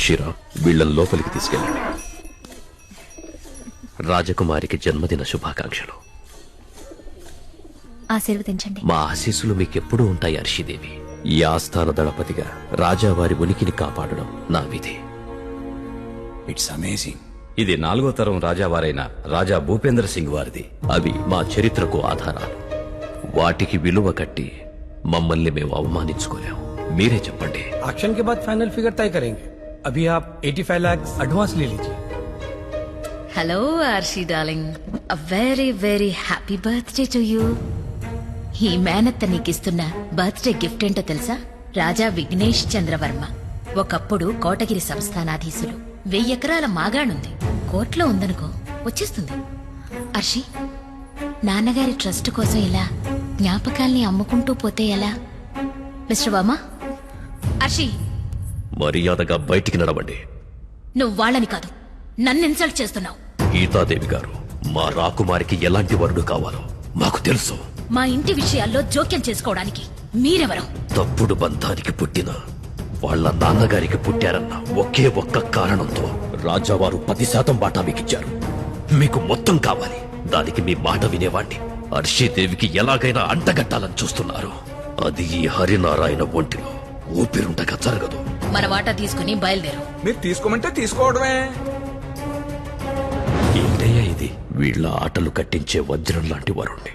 నమస్కారం నమస్కారం మున్షీరా వీళ్ళని లోపలికి తీసుకెళ్ళండి రాజకుమారికి జన్మదిన శుభాకాంక్షలు ఆశీర్వదించండి మా ఆశీస్సులు మీకెప్పుడూ ఉంటాయి అర్షిదేవి ఈ ఆస్థాన దళపతిగా రాజావారి ఉనికిని కాపాడడం నా విధి ఇట్స్ అమేజింగ్ ఇది నాలుగో తరం రాజావారైన రాజా భూపేంద్ర సింగ్ వారిది అవి మా చరిత్రకు ఆధారాలు వాటికి విలువ కట్టి మమ్మల్ని మేము అవమానించుకోలేం మీరే చెప్పండి ऑक्शन के बाद फाइनल फिगर तय करेंगे अभी आप 85 लाख एडवांस ले लीजिए hello Arshi darling uh very very happy birthday to you ఈ మేనత్త నీకిస్తున్న బర్త్డే గిఫ్ట్ ఏంటో తెలుసా రాజా విఘ్నేష్ చంద్రవర్మ ఒకప్పుడు కోటగిరి సంస్థానాధీశులు వెయ్యి ఎకరాల మాగాణుంది కోట్లో ఉందనుకో వచ్చేస్తుంది అర్షి నాన్నగారి ట్రస్ట్ కోసం ఇలా జ్ఞాపకాల్ని అమ్ముకుంటూ పోతే ఎలా మిస్టర్ వర్మ అర్షి మర్యాదగా బయటికి నడవండి. నువ్వు వాళ్ళని కాదు నన్ను ఇన్సల్ట్ చేస్తున్నావు. గీతాదేవి గారు మా రాకుమారికి ఎలాంటి వరుడు కావాలో మాకు తెలుసు. మా ఇంటి విషయాల్లో జోక్యం చేసుకోవడానికి మీరెవరు? తప్పుడు బంధానికి పుట్టిన వాళ్ళ నాన్నగారికి పుట్టారన్న ఒకే ఒక్క కారణంతో రాజావారు పది శాతం వాటా మీకిచ్చారు. మీకు మొత్తం కావాలి. దానికి మీ మాట వినేవాణ్ణి. హర్షీదేవికి ఎలాగైనా అంటగట్టాలని చూస్తున్నారు. అది ఈ హరినారాయణ ఒంటిలో ఊపిరుండగా జరగదు. మన వాటా తీసుకుని బయలుదేరు. మీరు తీసుకోమంటే తీసుకోవడమే. ఏంటయ్యా ఇది? వీళ్ళ ఆటలు కట్టించే వజ్రం లాంటి వరుణ్ణి.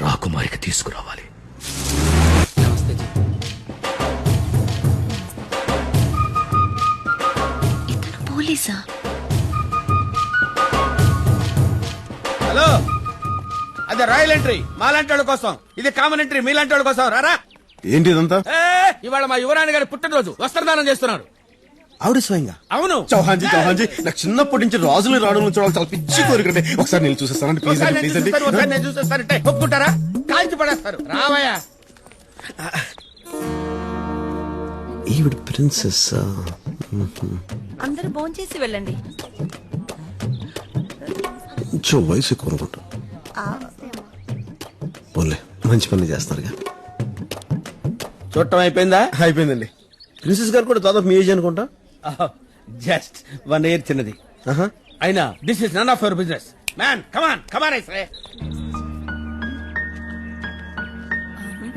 రాకుమారికి తీసుకురావాలి. ఇతను పోలీసా? హలో! అదే రాయల్ ఎంట్రీ. మాలాంటి వాళ్ళ కోసం. ఇది కామన్ ఎంట్రీ. మీలాంటి వాళ్ళ కోసం. రారా! ఏంటి ఇదంతా ఏ, ఇవాళ మా యువరాణి గారి పుట్టినరోజు. వస్త్రదానం చేస్తున్నారు ఆవిడ స్వయంగా? అవును. చౌహాన్జీ చౌహాన్జీ. నాకు చిన్నప్పటి నుంచి రాజులు రావడం చూడాలి చాలా పిచ్చి కోరికండి ఒకసారి నేను చూసేస్తానండి ప్లీజ్ అండి ప్లీజ్ అండి. చూసేస్తాను, ఒకసారి నేను చూసేస్తానంటే ఒప్పుకుంటారా? కాల్చి పడేస్తారు. రావయ్యా. ఈవిడ ప్రిన్సెస్ అందరూ భోంచేసి వెళ్ళండి. కొంచెం వయసు ఎక్కువ అనుకుంటా. పోన్లే మంచి పని చేస్తారుగా. చూడటం అయిపోయిందా? అయిపోయిందండి. ప్రిన్సెస్ గారు కూడా దాదాపు మీ ఏజ్ అనుకుంటా? జస్ట్ వన్ ఇయర్ చిన్నది. ఆహా. అయినా this is none of your business man come on come on ఐసే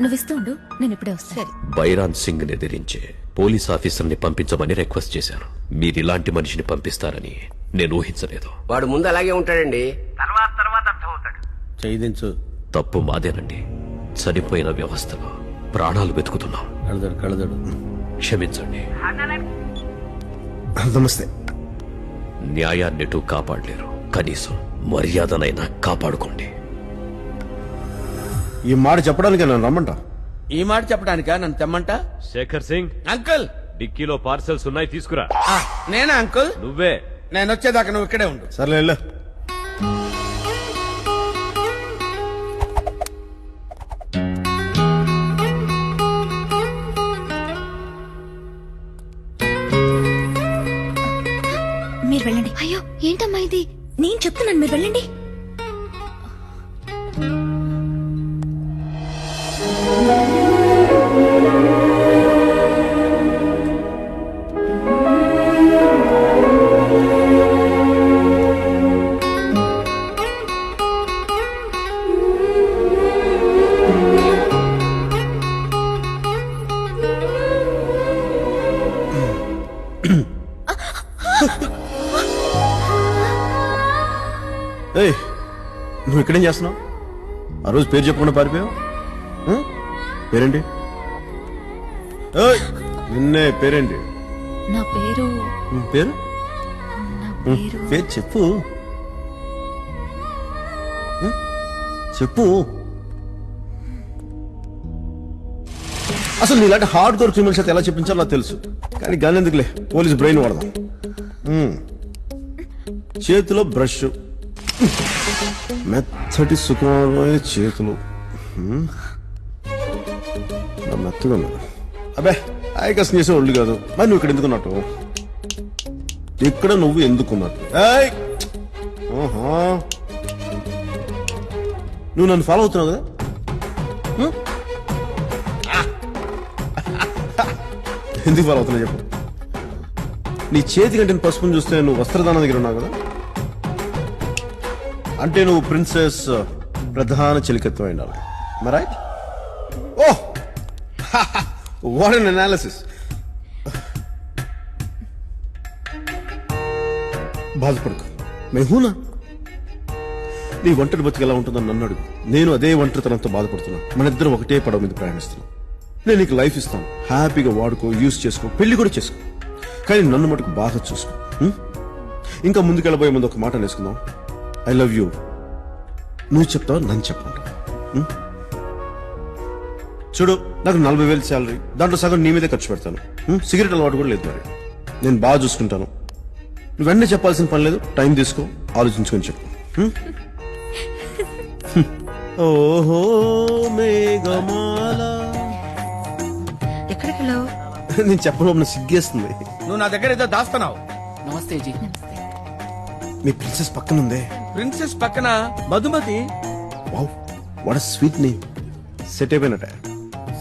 నువ్వు ఇస్తూ ఉండు నేను ఇప్పుడే వస్తాను సరే. బైరాన్ సింగ్ ఎదిరించే పోలీస్ ఆఫీసర్ని పంపించమని రిక్వెస్ట్ చేశాను. మీరు ఇలాంటి మనిషిని పంపిస్తారని నేను ఊహించలేదు. వాడు ముందు అలాగే ఉంటాడండి. చేయించు తప్పు మాదేనండి. చనిపోయిన వ్యవస్థలో. ప్రాణాలు వెతుకుతున్నాం. క్షమించండి. నమస్తే. న్యాయాన్నిటూ కాపాడలేరు. కనీసం మర్యాదనైనా కాపాడుకోండి. ఈ మాట చెప్పడానికి నన్ను రమ్మంటా? ఈ మాట చెప్పడానికా? నన్ను తెమ్మంట? శేఖర్ సింగ్. అంకుల్! డిక్కీలో పార్సెల్స్ ఉన్నాయి తీసుకురా. ఆ, నేనా అంకుల్? నువ్వే. నేను వచ్చేదాకా నువ్వు ఇక్కడే ఉండు. సర్లే ఇది నేను చెప్తున్నాను మీరు వెళ్ళండి. ఏయ్ నువ్వు ఇక్కడేం చేస్తున్నావు? ఆ రోజు పేరు చెప్పకుండా పారిపోయావు? పేరేంటి? నిన్నే పేరేంటి? నా పేరు పేరు? పేరు చెప్పు? చెప్పు. అసలు నీలాంటి హార్డ్ కోర్ క్రిమినల్స్ అయితే ఎలా చెప్పించాలో నాకు తెలుసు. కానీ గాని ఎందుకులే? పోలీస్ బ్రెయిన్ వాడదాం. చేతిలో బ్రష్ మెత్తటి సుకుమారమైన చేతులు. మెత్తగా అబ్బే ఆయకసం చేసే ఒళ్ళు కాదు. మరి నువ్వు ఇక్కడ ఎందుకున్నట్టు ఇక్కడ నువ్వు ఎందుకున్నట్టు ఓహో. నువ్వు నన్ను ఫాలో అవుతున్నావు కదా? ఎందుకు ఫాలో అవుతున్నావు చెప్పు. నీ చేతి కంటే పసుపుని చూస్తే నువ్వు వస్త్రదానం దగ్గర ఉన్నావు కదా? అంటే నువ్వు ప్రిన్సెస్ ప్రధాన చెలికత్వం అయినావు. మరైట్ ఓ! వాట్ అన్ అనాలిసిస్ బాధపడకు. మెహూనా నీ ఒంటరి బతికి ఎలా ఉంటుందని నన్ను అడుగు. నేను అదే ఒంటరితనంతో బాధపడుతున్నాను మన ఇద్దరం ఒకటే పడవ మీద ప్రయాణిస్తున్నాం. నేను నీకు లైఫ్ ఇస్తాను. హ్యాపీగా వాడుకో యూస్ చేసుకో పెళ్ళి కూడా చేసుకో. కానీ నన్ను మటుకు బాగా చూసుకో. ఇంకా ముందుకెళ్ళబోయే ముందు ఒక మాట వేసుకుందాం ఐ లవ్ యూ. నువ్వు చెప్తావు? నన్ను చెప్పంటావు ఉం? చూడు నాకు నలభై వేలు శాలరీ దాంట్లో సగం నీ మీదే ఖర్చు పెడతాను? సిగరెట్ అలవాటు కూడా లేదు మరి. నేను బాగా చూసుకుంటాను. నువ్వు వెంటనే చెప్పాల్సిన పని లేదు. టైం తీసుకో ఆలోచించుకొని చెప్పు? ఓహో మేఘమాల. ఎక్కడికి వెళ్ళావు నేను చెప్పడం సిగ్గేస్తుంది. నువ్వు నా దగ్గర ఏదో దాస్తున్నావు. నమస్తే జీ. మీ ప్రిన్సెస్ పక్కన ఉందే ప్రిన్సెస్ పక్కన Madhumati. Wow what sweet name set అయిపోయినట్ట.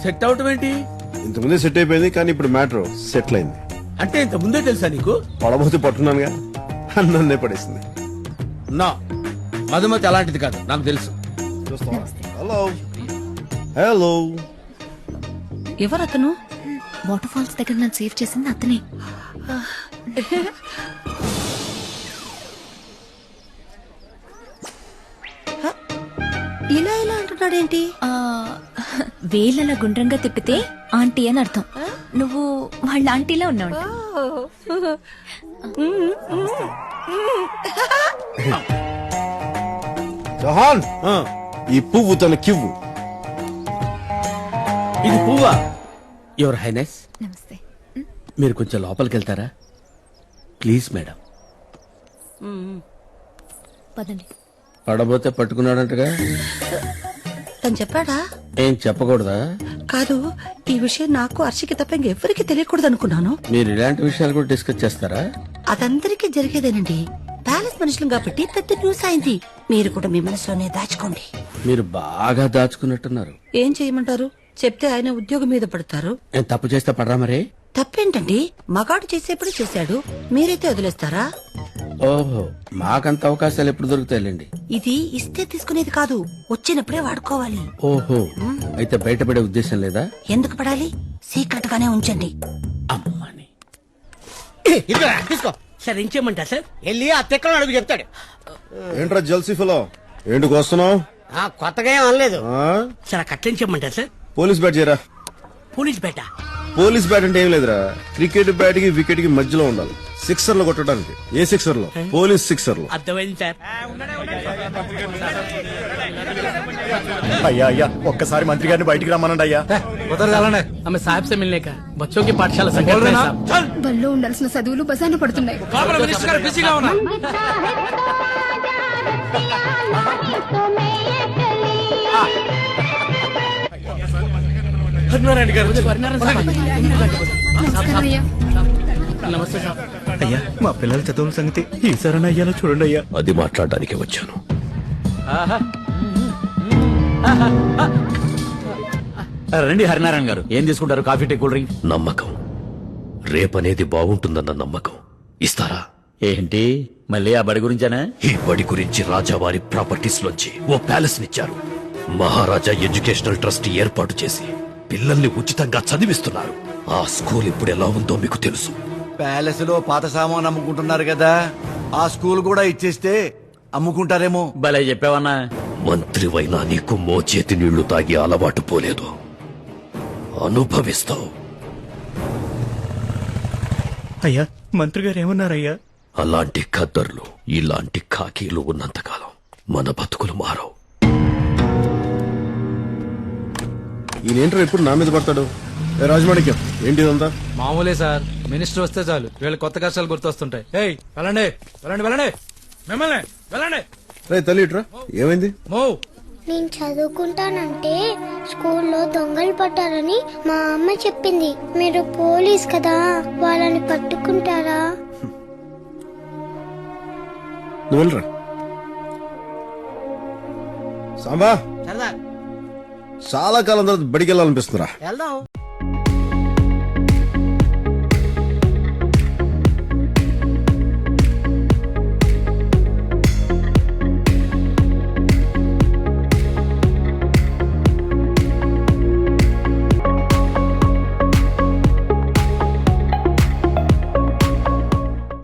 Set అవటం ఏంటి? ఇంతకుముందే సెట్ అయిపోయింది కానీ ఇప్పుడు మ్యాటర్ సెటిల్ అయింది అంటే ఇంత ముందే తెలుసా నీకు? పడబోతే పట్టున్నానుగా. నన్నే పడేసింది. నా మధుమతి అలాంటిది కాదు నాకు తెలుసు. హలో హలో ఎవరతను? వాటర్ ఫాల్స్ దగ్గర నన్ను సేవ్ చేసింది అతనే. ఇలా ఇలా అంటున్నాడేంటి? ఆ, వేలల గుండ్రంగా తిప్పితే ఆంటీ అని అర్థం. నువ్వు వాళ్ళ ఆంటీలా ఉన్నావు. జహాన్ ఈ పువ్వు తన కివ్వు ఇది పువ్వా? యువర్ హైనెస్ నమస్తే. మీరు కొంచెం లోపలికి వెళ్తారా ప్లీజ్ మేడం. పదండి. పడబోతే పట్టుకున్నాడంటగా? తను చెప్పాడా? ఏం చెప్పకూడదా? కాదు ఈ విషయం నాకు హర్షికి తప్ప ఇంకెవ్వరికి తెలియకూడదు అనుకున్నాను మీరు ఇలాంటి విషయాలు కూడా డిస్కస్ చేస్తారా? అదందరికీ జరిగేదేనండి. ప్యాలెస్ మనుషులు కాబట్టి పెద్ద న్యూస్ అయింది. మీరు కూడా మీ మనసులోనే దాచుకోండి. మీరు బాగా దాచుకున్నట్టున్నారు. ఏం చేయమంటారు? చెప్తే ఆయన ఉద్యోగం మీద పడతారు. నేను తప్పు చేస్తే పడరా మరి? తప్పేంటండి? మగాడు చేసేప్పుడు చేశాడు. మీరైతే వదిలేస్తారా? ఓహో మాకంత అవకాశాలు ఎప్పుడు దొరుకుతాయిలేండి? ఇది ఇస్తే తీసుకునేది కాదు. వచ్చినప్పుడే వాడుకోవాలి. ఓహో అయితే బయటపడే ఉద్దేశం లేదా? ఎందుకు పడాలి? సీక్రెట్ గానే ఉంచండి. అమ్మని. తీసుకో. సార్ ఏం చేయమంటారు సార్? వెళ్ళి ఆ తిక్కలో అడుగు చెప్తాడు. ఏంట్రా జల్సీ ఫలో? వస్తున్నావు? ఆ, కొత్తగా ఏం అనలేదు. సార్ ఆ కట్లేం చేయమంటారు సార్? పోలీస్ బ్యాట్ చేయరా? పోలీస్ బేట పోలీస్ బ్యాట్ అంటే ఏం లేదురా. క్రికెట్ బ్యాట్కి వికెట్కి మధ్యలో ఉండాలి. సిక్సర్లో కొట్టడానికి. ఏ సిక్సర్లో? పోలీస్ సిక్సర్లో. అర్థమైంది అయ్యా అయ్యా ఒక్కసారి మంత్రి గారిని బయటికి రమ్మనండి అయ్యా. ఆమె సాహెబ్ సే బచ్చోకి పాఠశాల సంఘటన బళ్ళో ఉండాల్సిన చదువులు బజాన పడుతున్నాయి. బిజీగా గారు నమస్తే అయ్యా మా పిల్లల చదువుల సంగతి ఈసారి అయ్యాలో చూడండి అయ్యా. అది మాట్లాడడానికి వచ్చాను. రండి హరినారాయణ గారు ఏం తీసుకుంటారు? Coffee tea cool drink? నమ్మకం. రేపనేది బాగుంటుందన్న నమ్మకం. ఇస్తారా? ఏంటి? మళ్ళీ ఆ బడి గురించేనా? ఈ బడి గురించి రాజావారి ప్రాపర్టీస్ లోంచి ఓ ప్యాలెస్ నిచ్చారు మహారాజా ఎడ్యుకేషనల్ ట్రస్ట్ ఏర్పాటు చేసి పిల్లల్ని ఉచితంగా చదివిస్తున్నారు. ఆ స్కూల్ ఇప్పుడు ఎలా ఉందో మీకు తెలుసు. ప్యాలెస్లో పాత సామాన్ అమ్ముకుంటున్నారు కదా ఆ స్కూల్ కూడా ఇచ్చేస్తే అమ్ముకుంటారేమో. భలే చెప్పావన్నా. మంత్రివైనా నీకు మోచేతి నీళ్ళు తాగి అలవాటు పోలేదు. అనుభవిస్తావు. అయ్యా మంత్రి గారు ఏమన్నారయ్యా? అలాంటి ఖద్దర్లు ఇలాంటి ఖాకీలు ఉన్నంతకాలం మన బతుకులు మారవు. ఈయనేంట్రా ఎప్పుడు నా మీద పడతాడు? ఏ రాజమాణిక్యం ఏంటి ఇదంతా? మామూలే సార్. మినిస్టర్ వస్తే చాలు. వీళ్ళ కొత్త కష్టాలు గుర్తొస్తుంటాయి. ఏయ్ వెళ్ళండి. వెళ్ళండి వెళ్ళండి. మిమ్మల్ని వెళ్ళండి. రే తల్లి ఇట్రా. ఏమైంది? మో నేను చదువుకుంటానంటే స్కూల్లో దొంగలు పట్టారని మా అమ్మ చెప్పింది. మీరు పోలీస్ కదా వాళ్ళని పట్టుకుంటారా? నువ్వు వెళ్ళరా? సాంబా! సరదా. చాలా కాలం తర్వాత బడికి వెళ్ళాలనిపిస్తుందిరా వెళ్దాం.